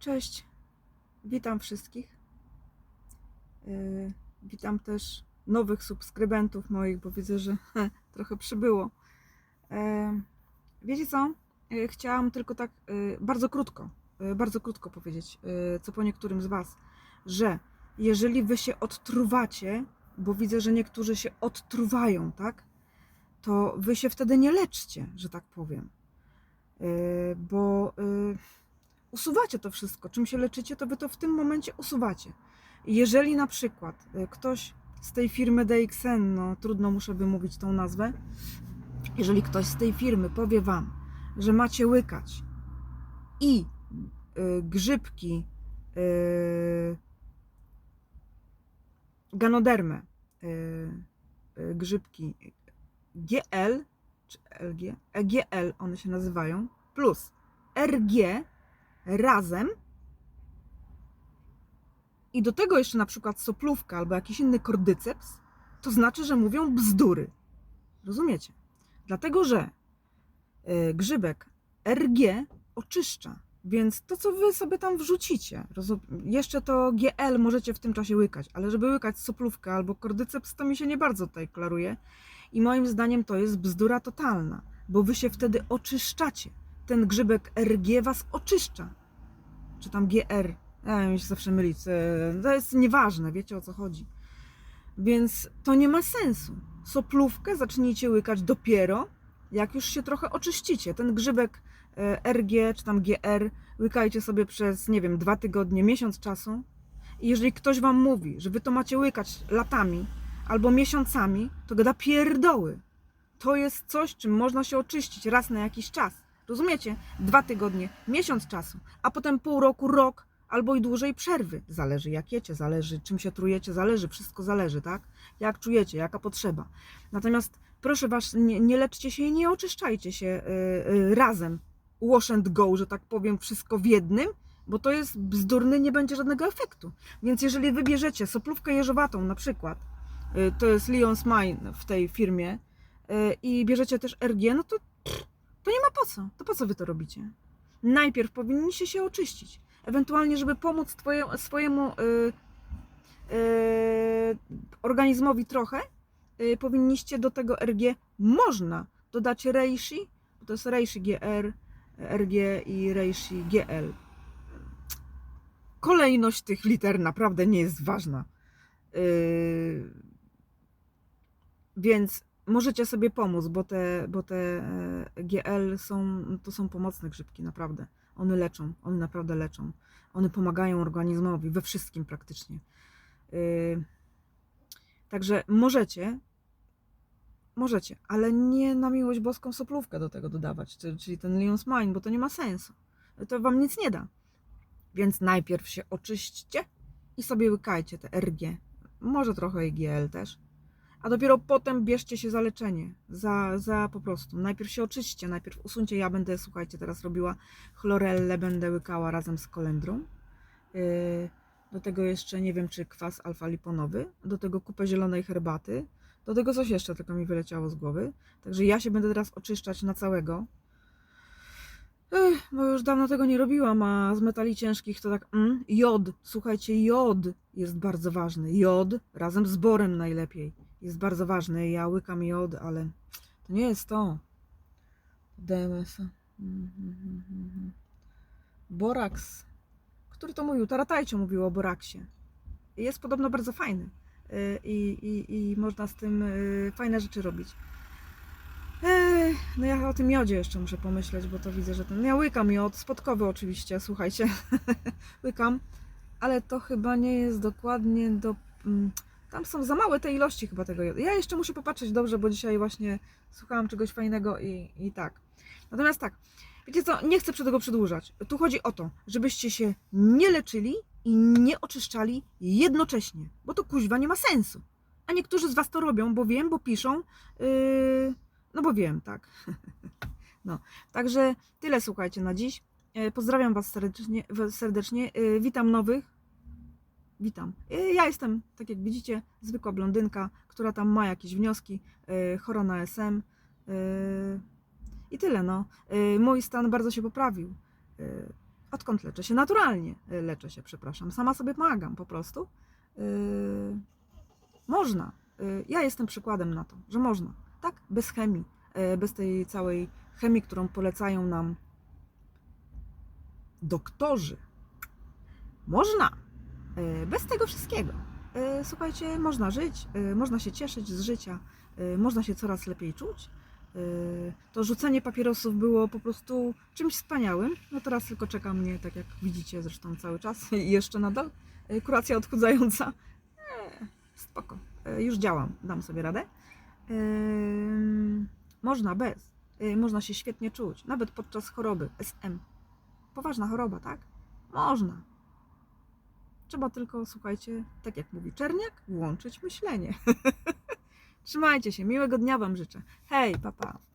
Cześć, witam wszystkich. Yy, Witam też nowych subskrybentów moich, bo widzę, że trochę przybyło. Yy, Wiecie co? Yy, Chciałam tylko tak bardzo krótko, bardzo krótko powiedzieć, co po niektórym z Was, że jeżeli Wy się odtruwacie, bo widzę, że niektórzy się odtruwają, tak? To Wy się wtedy nie leczcie, że tak powiem. Bo usuwacie to wszystko. Czym się leczycie, to wy to w tym momencie usuwacie. Jeżeli na przykład y, ktoś z tej firmy DXN, no trudno muszę wymówić tą nazwę, jeżeli ktoś z tej firmy powie wam, że macie łykać i y, grzybki y, ganodermę, y, y, grzybki GL czy LG, EGL one się nazywają, plus RG razem i do tego jeszcze na przykład soplówka albo jakiś inny kordyceps, to znaczy, że mówią bzdury. Rozumiecie? Dlatego, że y, grzybek RG oczyszcza, więc to, co wy sobie tam wrzucicie, jeszcze to GL możecie w tym czasie łykać, ale żeby łykać soplówkę albo kordyceps, to mi się nie bardzo tutaj klaruje. I moim zdaniem to jest bzdura totalna, bo wy się wtedy oczyszczacie ten grzybek RG was oczyszcza. Czy tam GR. Ja mi się zawsze mylić. e, To jest nieważne, wiecie o co chodzi. Więc to nie ma sensu. Soplówkę zacznijcie łykać dopiero, jak już się trochę oczyścicie. Ten grzybek e, RG czy tam GR łykajcie sobie przez, nie wiem, dwa tygodnie, miesiąc czasu. I jeżeli ktoś wam mówi, że wy to macie łykać latami albo miesiącami, to gada pierdoły. To jest coś, czym można się oczyścić raz na jakiś czas. Rozumiecie? Dwa tygodnie, miesiąc czasu, a potem pół roku, rok albo i dłużej przerwy. Zależy jak jecie, zależy czym się trujecie, zależy, wszystko zależy, tak? Jak czujecie, jaka potrzeba. Natomiast proszę Was, nie, nie leczcie się i nie oczyszczajcie się yy, yy, razem. Wash and go, że tak powiem, wszystko w jednym, bo to jest bzdurny, nie będzie żadnego efektu. Więc jeżeli wybierzecie soplówkę jeżowatą na przykład, yy, to jest Lyon's Mine w tej firmie, yy, i bierzecie też RG, no to to nie ma po co. To po co wy to robicie? Najpierw powinniście się oczyścić. Ewentualnie, żeby pomóc twoje, swojemu y, y, organizmowi trochę, y, powinniście do tego RG można dodać reishi, bo to jest reishi GR, RG i reishi GL. Kolejność tych liter naprawdę nie jest ważna. Więc możecie sobie pomóc, bo te, bo te e, GL są, to są pomocne grzybki, naprawdę. One leczą, one naprawdę leczą. One pomagają organizmowi we wszystkim praktycznie. Yy, Także możecie, możecie, ale nie na miłość boską soplówkę do tego dodawać, czy- czyli ten Lyon's Mine, bo to nie ma sensu. To wam nic nie da. Więc najpierw się oczyśćcie i sobie łykajcie te RG. Może trochę IGL też a dopiero potem bierzcie się za leczenie, za, za po prostu. Najpierw się oczyśćcie, najpierw usuńcie. Ja będę, słuchajcie, teraz robiła chlorellę, będę łykała razem z kolendrą. Yy, Do tego jeszcze nie wiem, czy kwas alfa-liponowy, do tego kupę zielonej herbaty, do tego coś jeszcze, tylko mi wyleciało z głowy. Także ja się będę teraz oczyszczać na całego. Ech, bo już dawno tego nie robiłam, a z metali ciężkich to tak. Mm, jod, słuchajcie, jod jest bardzo ważny. Jod razem z borem najlepiej jest bardzo ważny. Ja łykam jod, ale to nie jest to. DMS. Mhm, Boraks. Który to mówił? Taratajcio mówił o boraksie. Jest podobno bardzo fajny. Y, I, i, i można z tym y, fajne rzeczy robić. No ja o tym miodzie jeszcze muszę pomyśleć, bo to widzę, że ten. Ja łykam miod, spotkowy oczywiście, słuchajcie. łykam, ale to chyba nie jest dokładnie do. mm, Tam są za małe te ilości chyba tego jodu. Ja jeszcze muszę popatrzeć dobrze, bo dzisiaj właśnie słuchałam czegoś fajnego i, i tak. Natomiast tak, wiecie co, nie chcę tego przedłużać. Tu chodzi o to, żebyście się nie leczyli i nie oczyszczali jednocześnie, bo to kuźwa nie ma sensu. A niektórzy z Was to robią, bo wiem, bo piszą. Yy, no bo wiem, tak. No, także tyle słuchajcie na dziś. E, Pozdrawiam Was serdecznie. serdecznie. E, Witam nowych. Witam. E, Ja jestem, tak jak widzicie, zwykła blondynka, która tam ma jakieś wnioski, chora na SM. I tyle, no. Mój stan bardzo się poprawił. Odkąd leczę się? Naturalnie leczę się, przepraszam. Sama sobie pomagam po prostu. Można. Ja jestem przykładem na to, że można. Tak? Bez chemii. Yy, bez tej całej chemii, którą polecają nam doktorzy. Można. Yy, bez tego wszystkiego. Yy, słuchajcie, można żyć, można się cieszyć z życia, można się coraz lepiej czuć. To rzucenie papierosów było po prostu czymś wspaniałym. No teraz tylko czeka mnie, tak jak widzicie zresztą cały czas i jeszcze nadal, kuracja odchudzająca. Spoko. Już działam, dam sobie radę. Można bez. Można się świetnie czuć, nawet podczas choroby SM. Poważna choroba, tak? Można. Trzeba tylko, słuchajcie, tak jak mówi Czerniak, włączyć myślenie. Trzymajcie się, miłego dnia Wam życzę. Hej, papa. Pa.